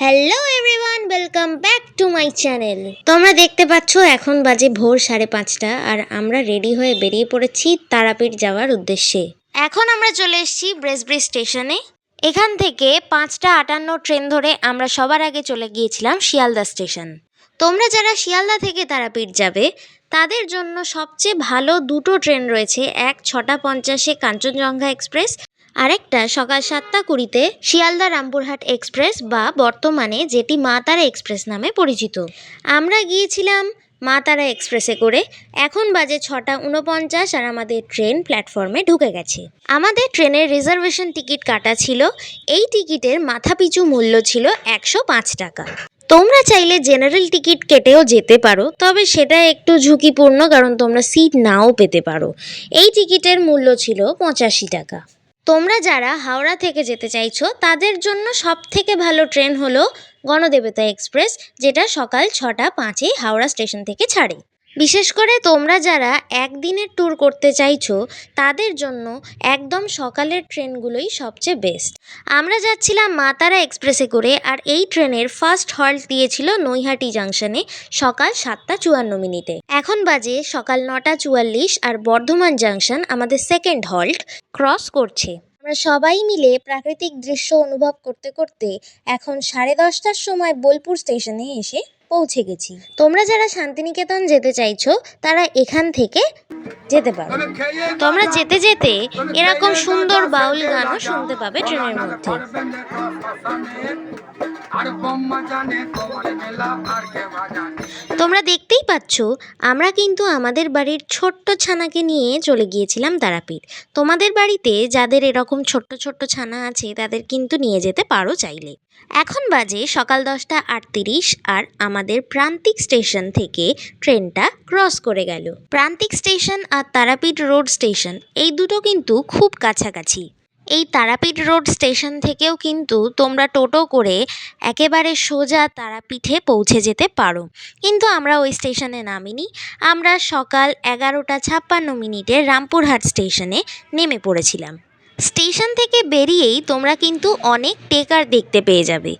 Hello everyone welcome back to my channel তোমরা দেখতে পাচ্ছ, এখন বাজে ভোর সাড়ে পাঁচটা, আর আমরা রেডি হয়ে বেরিয়ে পড়েছি তারাপীঠ যাওয়ার উদ্দেশ্যে। এখন আমরা চলে এসেছি ব্রেসব্রিজ স্টেশনে এখান থেকে পাঁচটা আটান্ন ট্রেন ধরে আমরা সবার আগে চলে গিয়েছিলাম শিয়ালদা স্টেশন তোমরা যারা শিয়ালদা থেকে তারাপীঠ যাবে, তাদের জন্য সবচেয়ে ভালো দুটো ট্রেন রয়েছে, এক ছটা পঞ্চাশে কাঞ্চনজঙ্ঘা এক্সপ্রেস আরেকটা সকাল সাতটা কুড়িতে শিয়ালদা রামপুরহাট এক্সপ্রেস বা বর্তমানে যেটি মা তারা এক্সপ্রেস নামে পরিচিত। আমরা গিয়েছিলাম মা তারা এক্সপ্রেসে করে। এখন বাজে ছটা উনপঞ্চাশ আর আমাদের ট্রেন প্ল্যাটফর্মে ঢুকে গেছে। আমাদের ট্রেনের রিজার্ভেশন টিকিট কাটা ছিল। এই টিকিটের মাথাপিছু মূল্য ছিল একশো পাঁচ টাকা। তোমরা চাইলে জেনারেল টিকিট কেটেও যেতে পারো, তবে সেটা একটু ঝুঁকিপূর্ণ কারণ তোমরা সিট নাও পেতে পারো। এই টিকিটের মূল্য ছিল পঁচাশি টাকা। তোমরা যারা হাওড়া থেকে যেতে চাইছো, তাদের জন্য সব থেকে ভালো ট্রেন হলো গণদেবতা এক্সপ্রেস, যেটা সকাল ছটা পাঁচে হাওড়া স্টেশন থেকে ছাড়ে। বিশেষ করে তোমরা যারা একদিনের ট্যুর করতে চাইছো, তাদের জন্য একদম সকালের ট্রেনগুলোই সবচেয়ে বেস্ট আমরা যাচ্ছিলাম মা তারা এক্সপ্রেসে করে আর এই ট্রেনের ফার্স্ট হল্ট দিয়েছিল নৈহাটি জাংশনে সকাল সাতটা চুয়ান্ন মিনিটে। এখন বাজে সকাল নটা চুয়াল্লিশ আর বর্ধমান জাংশন আমাদের সেকেন্ড হল্ট ক্রস করছে। আমরা সবাই মিলে প্রাকৃতিক দৃশ্য অনুভব করতে করতে এখন সাড়ে দশটার সময় বোলপুর স্টেশনে এসে পৌঁছে গেছি। তোমরা যারা শান্তিনিকেতন যেতে চাইছো তারা এখান থেকে যেতে পারো। তোমরা যেতে যেতে এরকম সুন্দর বাউল গানও শুনতে পাবে ট্রেনের মধ্যে। তোমরা দেখতেই পাচ্ছ আমরা কিন্তু আমাদের বাড়ির ছোট্ট ছানাকে নিয়ে চলে গিয়েছিলাম তারাপীঠ। তোমাদের বাড়িতে যাদের এরকম ছোট্ট ছোট্ট ছানা আছে তাদের কিন্তু নিয়ে যেতে পারো চাইলে। এখন বাজে সকাল দশটা আটত্রিশ আর আমাদের প্রান্তিক স্টেশন থেকে ট্রেনটা ক্রস করে গেল। প্রান্তিক স্টেশন আর তারাপীঠ রোড স্টেশন, এই দুটো কিন্তু খুব কাছাকাছি। এই তারাপীঠ রোড স্টেশন থেকেও কিন্তু তোমরা টোটো করে একেবারে সোজা তারাপীঠে পৌঁছে যেতে পারো। কিন্তু আমরা ওই স্টেশনে নামিনি। আমরা সকাল এগারোটা ছাপ্পান্ন মিনিটে রামপুরহাট স্টেশনে নেমে পড়েছিলাম। স্টেশন থেকে বেরিয়েই তোমরা কিন্তু অনেক টেকার দেখতে পেয়ে যাবে।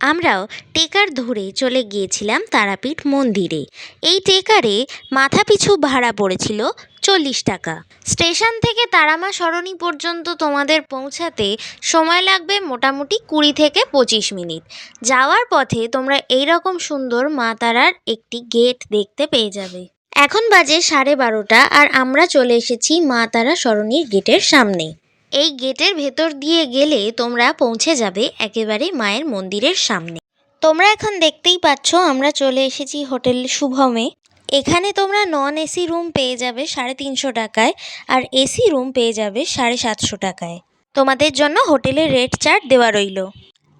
আমরাও টেকার ধরে চলে গিয়েছিলাম তারাপীঠ মন্দিরে। এই টেকারে মাথাপিছু ভাড়া পড়েছিল চল্লিশ টাকা। স্টেশন থেকে তারামা সরণি পর্যন্ত তোমাদের পৌঁছাতে সময় লাগবে মোটামুটি কুড়ি থেকে পঁচিশ মিনিট। যাওয়ার পথে তোমরা এই রকম সুন্দর মা তারার একটি গেট দেখতে পেয়ে যাবে। এখন বাজে সাড়ে বারোটা আর আমরা চলে এসেছি মা তারা সরণির গেটের সামনে। এই গেটের ভেতর দিয়ে গেলে তোমরা পৌঁছে যাবে একেবারে মায়ের মন্দিরের সামনে। তোমরা এখন দেখতেই পাচ্ছ আমরা চলে এসেছি হোটেল শুভমে। এখানে তোমরা নন এসি রুম পেয়ে যাবে সাড়ে তিনশো টাকায় আর এসি রুম পেয়ে যাবে সাড়ে সাতশো টাকায়। তোমাদের জন্য হোটেলের রেট চার্ট দেওয়া রইল।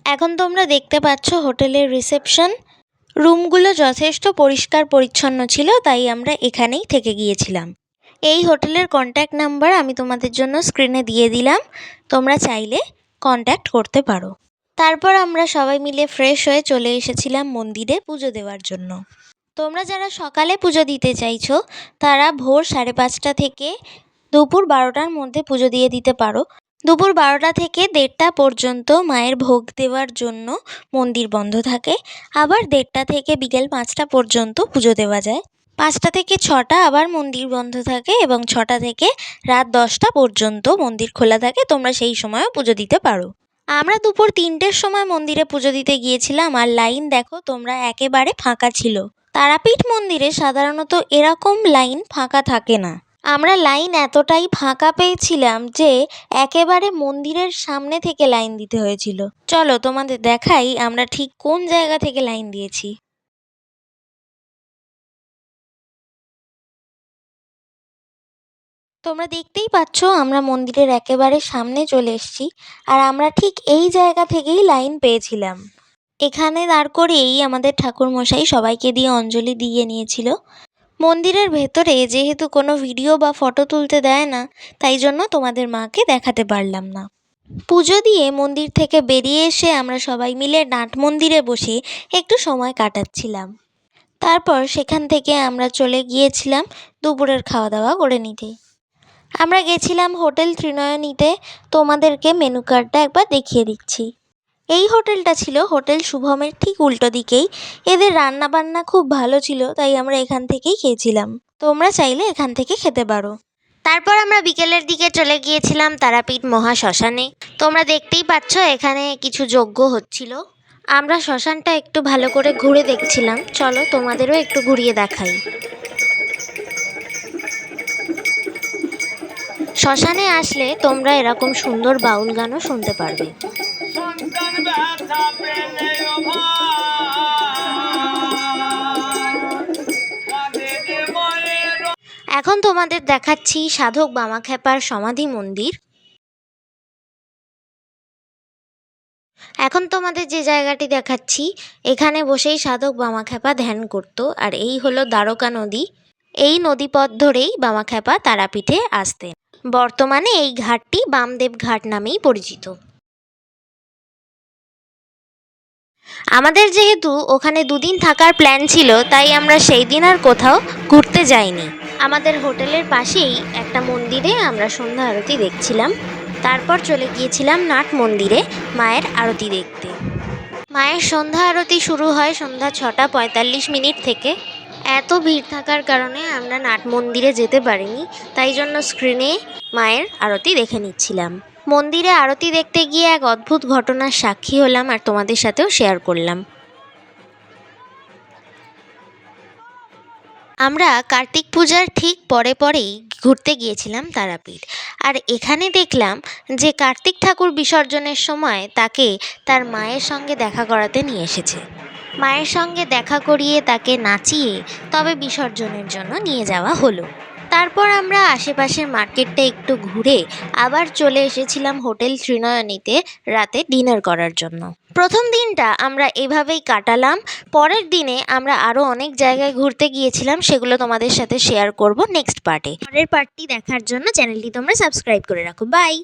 এখন তোমরা দেখতে পাচ্ছ হোটেলের রিসেপশন। রুমগুলো যথেষ্ট পরিষ্কার পরিচ্ছন্ন ছিল, তাই আমরা এখানেই থেকে গিয়েছিলাম। এই হোটেলের কন্ট্যাক্ট নাম্বার আমি তোমাদের জন্য স্ক্রিনে দিয়ে দিলাম। তোমরা চাইলে কন্ট্যাক্ট করতে পারো। তারপর আমরা সবাই মিলে ফ্রেশ হয়ে চলে এসেছিলাম মন্দিরে পুজো দেওয়ার জন্য। তোমরা যারা সকালে পুজো দিতে চাইছো, তারা ভোর সাড়ে পাঁচটা থেকে দুপুর বারোটার মধ্যে পুজো দিয়ে দিতে পারো। দুপুর বারোটা থেকে দেড়টা পর্যন্ত মায়ের ভোগ দেওয়ার জন্য মন্দির বন্ধ থাকে। আবার দেড়টা থেকে বিকেল পাঁচটা পর্যন্ত পুজো দেওয়া যায়। পাঁচটা থেকে ছটা আবার মন্দির বন্ধ থাকে এবং ছটা থেকে রাত দশটা পর্যন্ত মন্দির খোলা থাকে, তোমরা সেই সময়ও পুজো দিতে পারো। আমরা দুপুর তিনটের সময় মন্দিরে পুজো দিতে গিয়েছিলাম আর লাইন দেখো তোমরা একেবারে ফাঁকা ছিল। তারাপীঠ মন্দিরে সাধারণত এরকম লাইন ফাঁকা থাকে না। আমরা লাইন এতটাই ফাঁকা পেয়েছিলাম যে একেবারে মন্দিরের সামনে থেকে লাইন দিতে হয়েছিল। চলো তোমাদের দেখাই আমরা ঠিক কোন জায়গা থেকে লাইন দিয়েছি। তোমরা দেখতেই পাচ্ছ আমরা মন্দিরের একেবারে সামনে চলে এসেছি, আর আমরা ঠিক এই জায়গা থেকেই লাইন পেয়েছিলাম। এখানে দাঁড় করেই আমাদের ঠাকুরমশাই সবাইকে দিয়ে অঞ্জলি দিয়ে নিয়েছিল। মন্দিরের ভেতরে যেহেতু কোনো ভিডিও বা ফটো তুলতে দেয় না, তাই জন্য তোমাদের মাকে দেখাতে পারলাম না। পুজো দিয়ে মন্দির থেকে বেরিয়ে এসে আমরা সবাই মিলে নাট মন্দিরে বসে একটু সময় কাটাচ্ছিলাম। তারপর সেখান থেকে আমরা চলে গিয়েছিলাম দুপুরের খাওয়া দাওয়া করে নিতে। আমরা গেছিলাম হোটেল ত্রিনয়নীতে। তোমাদেরকে মেনু কার্ডটা একবার দেখিয়ে দিচ্ছি। এই হোটেলটা ছিল হোটেল শুভমের ঠিক উল্টো দিকেই। এদের রান্না বান্না খুব ভালো ছিল, তাই আমরা এখান থেকেই খেয়েছিলাম। তোমরা চাইলে এখান থেকে খেতে পারো। তারপর আমরা বিকেলের দিকে চলে গিয়েছিলাম তারাপীঠ মহা শ্মশানে তোমরা দেখতেই পাচ্ছ, এখানে কিছু যজ্ঞ হচ্ছিল। আমরা শ্মশানটা একটু ভালো করে ঘুরে দেখছিলাম। চলো তোমাদেরও একটু ঘুরিয়ে দেখাই। শ্মশানে আসলে তোমরা এরকম সুন্দর বাউল গানও শুনতে পারবে। এখন তোমাদের দেখাচ্ছি সাধক বামাখ্যাপার সমাধি মন্দির। এখন তোমাদের যে জায়গাটি দেখাচ্ছি, এখানে বসেই সাধক বামাখ্যাপা ধ্যান করত, আর এই হলো দ্বারকা নদী। এই নদীপথ ধরেই বামাখ্যাপা তারাপীঠে আসতেন। বর্তমানে এই ঘাটটি বামদেব ঘাট নামেই পরিচিত। আমাদের যেহেতু ওখানে দুদিন থাকার প্ল্যান ছিল, তাই আমরা সেই দিন আর কোথাও ঘুরতে যাইনি। আমাদের হোটেলের পাশেই একটা মন্দিরে আমরা সন্ধ্যা আরতি দেখছিলাম। তারপর চলে গিয়েছিলাম নাট মন্দিরে মায়ের আরতি দেখতে। মায়ের সন্ধ্যা আরতি শুরু হয় সন্ধ্যা ছটা পঁয়তাল্লিশ মিনিট থেকে। এত ভিড় থাকার কারণে আমরা নাট মন্দিরে যেতে পারিনি, তাই জন্য স্ক্রিনে মায়ের আরতি দেখে নিচ্ছিলাম। মন্দিরে আরতি দেখতে গিয়ে এক অদ্ভুত ঘটনার সাক্ষী হলাম আর তোমাদের সাথেও শেয়ার করলাম। আমরা কার্তিক পূজার ঠিক পরে পরেই ঘুরতে গিয়েছিলাম তারাপীঠ। আর এখানে দেখলাম যে কার্তিক ঠাকুর বিসর্জনের সময় তাকে তার মায়ের সঙ্গে দেখা করাতে নিয়ে এসেছে। মায়ের সঙ্গে দেখা করিয়ে তাকে নাচিয়ে, তবে বিসর্জনের জন্য নিয়ে যাওয়া হলো। তারপর আমরা আশেপাশের মার্কেটটা একটু ঘুরে আবার চলে এসেছিলাম হোটেল ত্রিনয়নীতে রাতে ডিনার করার জন্য। প্রথম দিনটা আমরা এভাবেই কাটালাম। পরের দিনে আমরা আরও অনেক জায়গায় ঘুরতে গিয়েছিলাম, সেগুলো তোমাদের সাথে শেয়ার করব নেক্সট পার্টে পরের পার্টটি দেখার জন্য চ্যানেলটি তোমরা সাবস্ক্রাইব করে রাখো। বাই